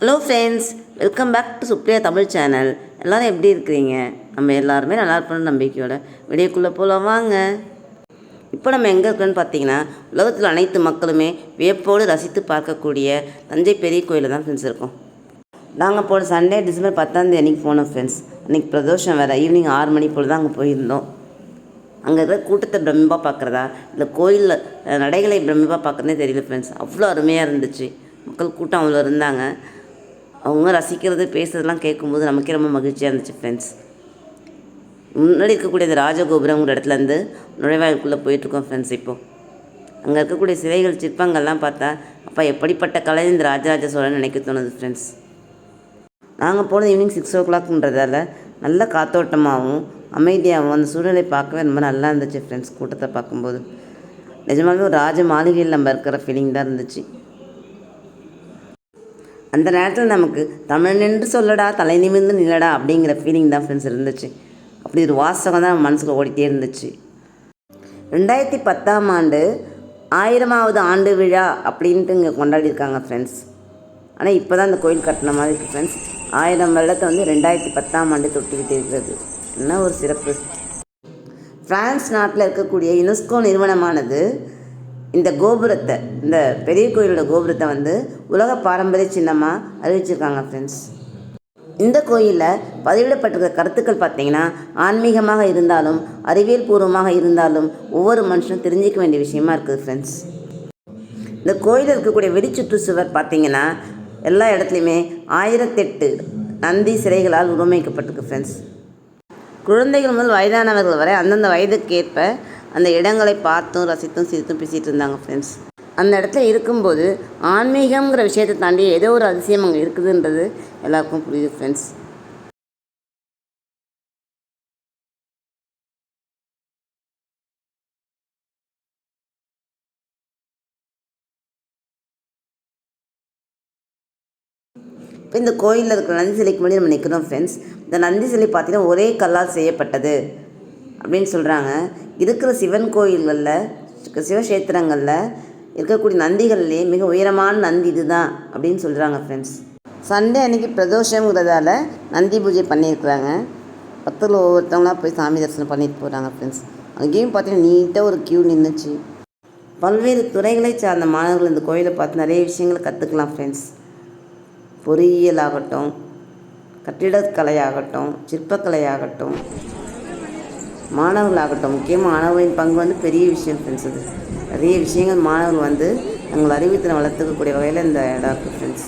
Hello friends welcome back to Supriya Tamil channel எல்லோரும் எப்படி இருக்கிறீங்க? நம்ம எல்லாருமே நல்லா இருப்போம்னு நம்பிக்கையோட விடியக்குள்ளே போகலாம் வாங்க. இப்போ நம்ம எங்கே இருக்கோன்னு பார்த்தீங்கன்னா உலகத்தில் அனைத்து மக்களுமே வியப்போடு ரசித்து பார்க்கக்கூடிய தஞ்சை பெரிய கோயிலில் தான் ஃப்ரெண்ட்ஸ் இருக்கோம். நாங்கள் போன சண்டே டிசம்பர் பத்தாந்தேதி அன்றைக்கி போனோம் ஃப்ரெண்ட்ஸ் அன்றைக்கி பிரதோஷம் வேறு ஈவினிங் ஆறு மணி போல் தான் அங்கே போயிருந்தோம். அங்கே இருக்கிற கூட்டத்தை பிரமிப்பாக பார்க்குறதா? இல்லை கோயிலில் நடைகளை பிரமிப்பாக பார்க்குறதே தெரியல ஃப்ரெண்ட்ஸ் அவ்வளோ அருமையாக இருந்துச்சு. மக்கள் கூட்டம் அவ்வளோ இருந்தாங்க. அவங்க ரசிக்கிறது பேசுறதெல்லாம் கேட்கும்போது நமக்கே ரொம்ப மகிழ்ச்சியாக இருந்துச்சு ஃப்ரெண்ட்ஸ் முன்னாடி இருக்கக்கூடிய இந்த ராஜகோபுரங்கிற இடத்துலேருந்து நுழைவாயிலுக்குள்ளே போயிட்டுருக்கோம் ஃப்ரெண்ட்ஸ் இப்போது அங்கே இருக்கக்கூடிய சிலைகள் சிற்பங்கள்லாம் பார்த்தா அப்பா எப்படிப்பட்ட கலை இந்த ராஜராஜ சோழன் நினைக்க தோணுது ஃப்ரெண்ட்ஸ் நாங்கள் போனது ஈவினிங் சிக்ஸ் ஓ கிளாக்ன்றதால நல்ல காத்தோட்டமாகவும் அமைதியாகவும் அந்த சூழ்நிலை பார்க்கவே ரொம்ப நல்லா இருந்துச்சு ஃப்ரெண்ட்ஸ் கூட்டத்தை பார்க்கும்போது. நிஜமாகவே ஒரு ராஜ மாளிகையில் நம்ம இருக்கிற ஃபீலிங் தான் இருந்துச்சு. அந்த நேரத்தில் நமக்கு தமிழ் என்று சொல்லடா தலை நிமிர்ந்து நில்லடா அப்படிங்கிற ஃபீலிங் தான் ஃப்ரெண்ட்ஸ் இருந்துச்சு. அப்படி ஒரு வாசகம் தான் நம்ம மனசுல ஓடிட்டே இருந்துச்சு. ரெண்டாயிரத்தி பத்தாம் ஆண்டு ஆயிரமாவது ஆண்டு விழா அப்படின்ட்டு இங்கே கொண்டாடியிருக்காங்க ஃப்ரெண்ட்ஸ் ஆனால் இப்போ தான் இந்த கோயில் கட்டின மாதிரி இருக்குது ஃப்ரெண்ட்ஸ் ஆயிரம் வருடத்தை வந்து ரெண்டாயிரத்தி பத்தாம் ஆண்டு தொட்டுக்கிட்டு இருக்கிறது. என்ன ஒரு சிறப்பு. ஃப்ரான்ஸ் நாட்டில் இருக்கக்கூடிய யுனெஸ்கோ நிறுவனமானது இந்த கோபுரத்தை இந்த பெரிய கோயிலோட கோபுரத்தை வந்து உலக பாரம்பரிய சின்னமாக அறிவிச்சிருக்காங்க ஃப்ரெண்ட்ஸ் இந்த கோயிலில் பதிவிடப்பட்டிருக்க கருத்துக்கள் பார்த்தீங்கன்னா ஆன்மீகமாக இருந்தாலும் அறிவியல் பூர்வமாக இருந்தாலும் ஒவ்வொரு மனுஷனும் தெரிஞ்சிக்க வேண்டிய விஷயமா இருக்குது ஃப்ரெண்ட்ஸ் இந்த கோயிலில் இருக்கக்கூடிய வெடிச்சுற்று சுவர் பார்த்தீங்கன்னா எல்லா இடத்துலையுமே ஆயிரத்தெட்டு நந்தி சிறைகளால் உருவமைக்கப்பட்டிருக்கு ஃப்ரெண்ட்ஸ் குழந்தைகள் முதல் வயதானவர்கள் வரை அந்தந்த வயதுக்கேற்ப அந்த இடங்களை பார்த்தும் ரசித்தும் சிரித்தும் பேசிகிட்டு இருந்தாங்க ஃப்ரெண்ட்ஸ் அந்த இடத்துல இருக்கும்போது ஆன்மீகங்கிற விஷயத்தை தாண்டி ஏதோ ஒரு அதிசயம் அங்கே இருக்குதுன்றது எல்லாருக்கும் புரியுது ஃப்ரெண்ட்ஸ் இப்போ இந்த கோயிலில் இருக்கிற நந்தி சிலைக்கு முன்னாடி நம்ம நிற்கிறோம் ஃப்ரெண்ட்ஸ் இந்த நந்தி சிலை பார்த்தீங்கன்னா ஒரே கல்லால் செய்யப்பட்டது அப்படின்னு சொல்கிறாங்க இருக்கிற சிவன் கோயில்களில் சிவக்ஷேத்திரங்களில் இருக்கக்கூடிய நந்திகள்லேயே மிக உயரமான நந்தி இதுதான் அப்படின்னு சொல்கிறாங்க ஃப்ரெண்ட்ஸ் சண்டே அன்னைக்கு பிரதோஷங்கிறதால நந்தி பூஜை பண்ணியிருக்கிறாங்க. பக்கத்தில் ஒவ்வொருத்தவங்களாம் போய் சாமி தரிசனம் பண்ணிட்டு போகிறாங்க ஃப்ரெண்ட்ஸ் அங்கேயும் பார்த்தீங்கன்னா நீட்டாக ஒரு க்யூ நின்றுச்சு பல்வேறு துறைகளை சார்ந்த மாணவர்கள் இந்த கோயிலை பார்த்து நிறைய விஷயங்களை கற்றுக்கலாம் ஃப்ரெண்ட்ஸ் பொறியியல் ஆகட்டும் கட்டிடக்கலையாகட்டும் சிற்பக்கலையாகட்டும் மாணவர்களாகட்டும் முக்கியமாக மாணவர்களின் பங்கு வந்து பெரிய விஷயம் ஃப்ரெண்ட்ஸ் இது நிறைய விஷயங்கள் மாணவர்கள் வந்து தங்கள் அறிவுத்திறன் வளர்த்துக்கக்கூடிய வகையில் இந்த இடம் இருக்குது ஃப்ரெண்ட்ஸ்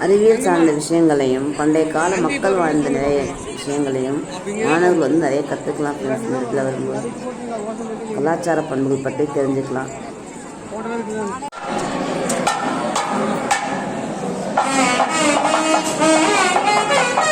அறிவியல் சார்ந்த விஷயங்களையும் பண்டைய கால மக்கள் வாழ்ந்த நிறைய விஷயங்களையும் மாணவர்கள் வந்து நிறைய கற்றுக்கலாம் ஃப்ரெண்ட்ஸ் இந்த இடத்துல வரும்போது. கலாச்சார பண்புகள் பற்றி தெரிஞ்சுக்கலாம்.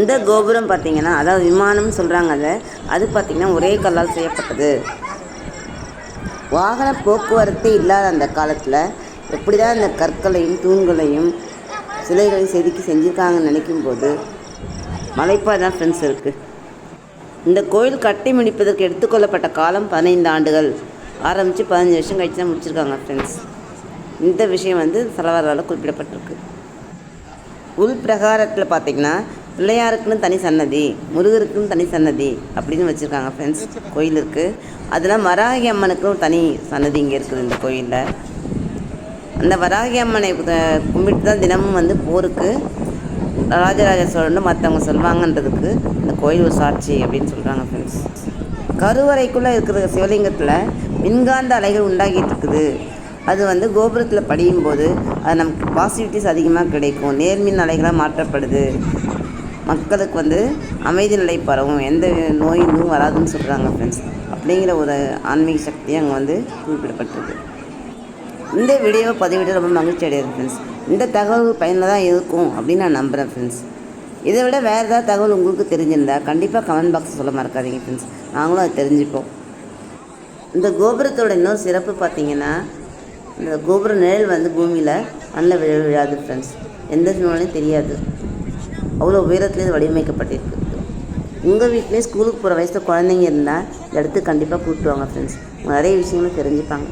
இந்த கோபுரம் பார்த்தீங்கன்னா அதாவது விமானம்னு சொல்கிறாங்க அதை அது பார்த்தீங்கன்னா ஒரே கல்லால் செய்யப்பட்டது. வாகன போக்குவரத்து இல்லாத அந்த காலத்தில் எப்படி தான் அந்த கற்களையும் தூண்களையும் சிலைகளையும் செதுக்கி செஞ்சுருக்காங்கன்னு நினைக்கும்போது மலைப்பாக தான் ஃப்ரெண்ட்ஸ் இருக்குது இந்த கோயில் கட்டி முடிப்பதற்கு எடுத்துக்கொள்ளப்பட்ட காலம் பதினைந்து ஆண்டுகள். ஆரம்பித்து பதினஞ்சு வருஷம் கழிச்சு தான் முடிச்சிருக்காங்க ஃப்ரெண்ட்ஸ் இந்த விஷயம் வந்து சலவரால் குறிப்பிடப்பட்டிருக்கு. உள் பிரகாரத்தில் பார்த்தீங்கன்னா பிள்ளையாருக்குன்னு தனி சன்னதி முருகருக்குன்னு தனி சன்னதி அப்படின்னு வச்சுருக்காங்க ஃப்ரெண்ட்ஸ் கோயில் இருக்குது அதில் வராகி அம்மனுக்கு ஒரு தனி சன்னதி இங்கே இருக்குது இந்த கோயிலில். அந்த வராகி அம்மனை கும்பிட்டு தான் தினமும் வந்து போருக்கு. ராஜராஜ சோழன் மற்றவங்க சொல்லுவாங்கன்றதுக்கு இந்த கோயில் ஒரு சாட்சி அப்படின்னு சொல்கிறாங்க ஃப்ரெண்ட்ஸ் கருவறைக்குள்ளே இருக்கிற சிவலிங்கத்தில் மின்காந்த அலைகள் உண்டாகிட்டு இருக்குது. அது வந்து கோபுரத்தில் படியும் போது அது நமக்கு பாசிட்டிவிட்டிஸ் அதிகமாக கிடைக்கும். நேர்மின் அலைகளாக மாற்றப்படுது. மக்களுக்கு வந்து அமைதி நிலை பரவும் எந்த நோய் இதுவும் வராதுன்னு சொல்கிறாங்க ஃப்ரெண்ட்ஸ் அப்படிங்கிற ஒரு ஆன்மீக சக்தி அங்கே வந்து குறிப்பிடப்பட்டிருக்கு. இந்த வீடியோவை பதிவிட ரொம்ப மகிழ்ச்சி அடையாது ஃப்ரெண்ட்ஸ் இந்த தகவல் பயனுள்ளதாக இருக்கும் அப்படின்னு நான் நம்புகிறேன் ஃப்ரெண்ட்ஸ் இதை விட வேறு ஏதாவது தகவல் உங்களுக்கு தெரிஞ்சிருந்தா கண்டிப்பாக கமெண்ட் பாக்ஸ் சொல்ல மறக்காதீங்க ஃப்ரெண்ட்ஸ் நாங்களும் அதை தெரிஞ்சுப்போம். இந்த கோபுரத்தோட இன்னொரு சிறப்பு பார்த்தீங்கன்னா இந்த கோபுர நிழல் வந்து பூமியில் மண்ணில் விழ விழாது ஃப்ரெண்ட்ஸ் எந்த சூழ்நிலையும் தெரியாது. அவ்வளோ உயரத்துலேருந்து வடிவமைக்கப்பட்டிருக்கு. உங்கள் வீட்லேயும் ஸ்கூலுக்கு போகிற வயசில் குழந்தைங்க இருந்தால் இந்த இடத்துக்கு கண்டிப்பாக கூப்பிட்டு வாங்க ஃப்ரெண்ட்ஸ் நிறைய விஷயங்களும் தெரிஞ்சுப்பாங்க.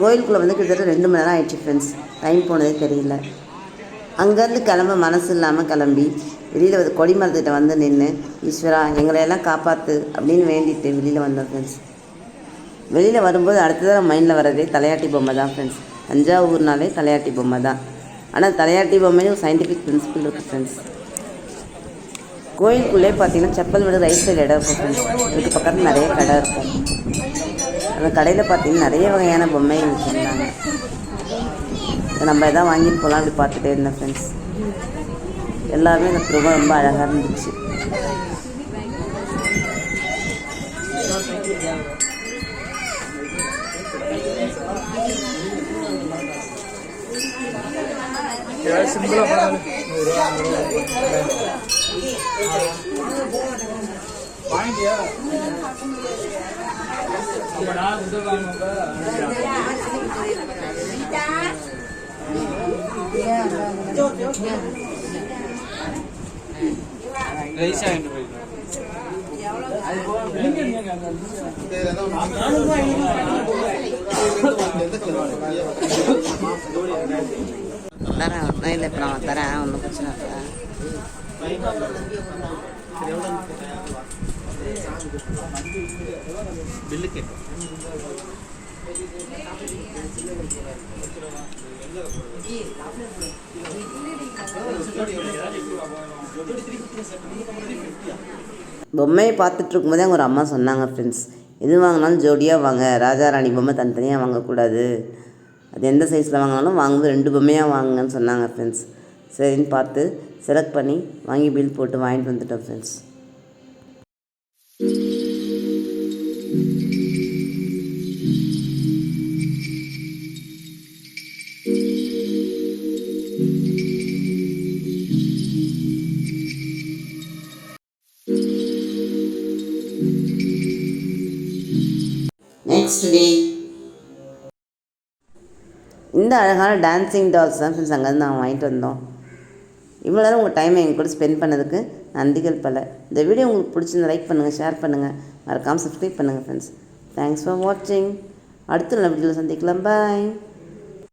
கோயிலுக்குள்ளே வந்து கிட்டத்தட்ட ரெண்டு மணி நேரம் ஆயிடுச்சு ஃப்ரெண்ட்ஸ் டைம் போனதே தெரியல. அங்கேருந்து கிளம்ப மனசு இல்லாமல் கிளம்பி வெளியில் வந்து கொடிமரத்துக்கிட்ட வந்து நின்று ஈஸ்வரா எங்களையெல்லாம் காப்பாற்று அப்படின்னு வேண்டிட்டு வெளியில் வந்தோம் ஃப்ரெண்ட்ஸ் வெளியில் வரும்போது அடுத்த தடவை மைண்டில் வர்றதே தலையாட்டி பொம்மை தான் ஃப்ரெண்ட்ஸ் தஞ்சாவூர்னாலே தலையாட்டி பொம்மை தான். ஆனால் தலையாட்டி பொம்மையும் ஒரு சயின்டிஃபிக் பிரின்சிபிள் இருக்குது ஃப்ரெண்ட்ஸ் கோயிலுக்குள்ளே பார்த்தீங்கன்னா செப்பல் விட ரைட் சைடு இடம் இருக்கும் ஃப்ரெண்ட்ஸ் இதுக்கு பக்கத்தில் நிறைய கடை இருக்கும். அந்த கடையில் பார்த்தீங்கன்னா நிறைய வகையான பொம்மைகள் வச்சுருந்தாங்க. நம்ம எதாவது வாங்கிட்டு போகலாம் அப்படி பார்த்துட்டே இருந்தேன் ஃப்ரெண்ட்ஸ் எல்லாமே எனக்கு ரொம்ப ரொம்ப அழகாக இருந்துச்சு. வாங்கிட்டியா? நம்ம நான் வாங்குங்க ரைஸ் வாங்கிட்டு போயிக்கலாம் எங்க நீங்க அங்க தரேன் நான் இல்லை இப்போ நான் தரேன் ஒன்றும் பிரச்சனை இல்லை பொம்மையை பார்த்துட்டு இருக்கும்போதே அங்கே ஒரு அம்மா சொன்னாங்க ஃப்ரெண்ட்ஸ் எது வாங்கினாலும் ஜோடியாக வாங்க. ராஜா ராணி பொம்மை தனித்தனியாக வாங்கக்கூடாது. அது எந்த சைஸில் வாங்கினாலும் வாங்கும்போது ரெண்டு பொம்மையாக வாங்குங்கன்னு சொன்னாங்க ஃப்ரெண்ட்ஸ் சரின்னு பார்த்து செலக்ட் பண்ணி வாங்கி பில் போட்டு வாங்கிட்டு வந்துட்டோம் ஃப்ரெண்ட்ஸ் டுடே இந்த அழகான டான்ஸிங் டால்ஸ் தான் ஃப்ரெண்ட்ஸ் அங்கேருந்து நாங்கள் வாங்கிட்டு வந்தோம். இவ்வளோ நேரம் உங்கள் டைமை எங்கள் கூட ஸ்பெண்ட் பண்ணதுக்கு நன்றிகள் பல. இந்த வீடியோ உங்களுக்கு பிடிச்சிருந்த லைக் பண்ணுங்கள் ஷேர் பண்ணுங்கள் மறக்காமல் சப்ஸ்கிரைப் பண்ணுங்கள் ஃப்ரெண்ட்ஸ் தேங்க்ஸ் ஃபார் வாட்சிங் அடுத்த நல்ல வீடியோவில் சந்திக்கலாம். பாய்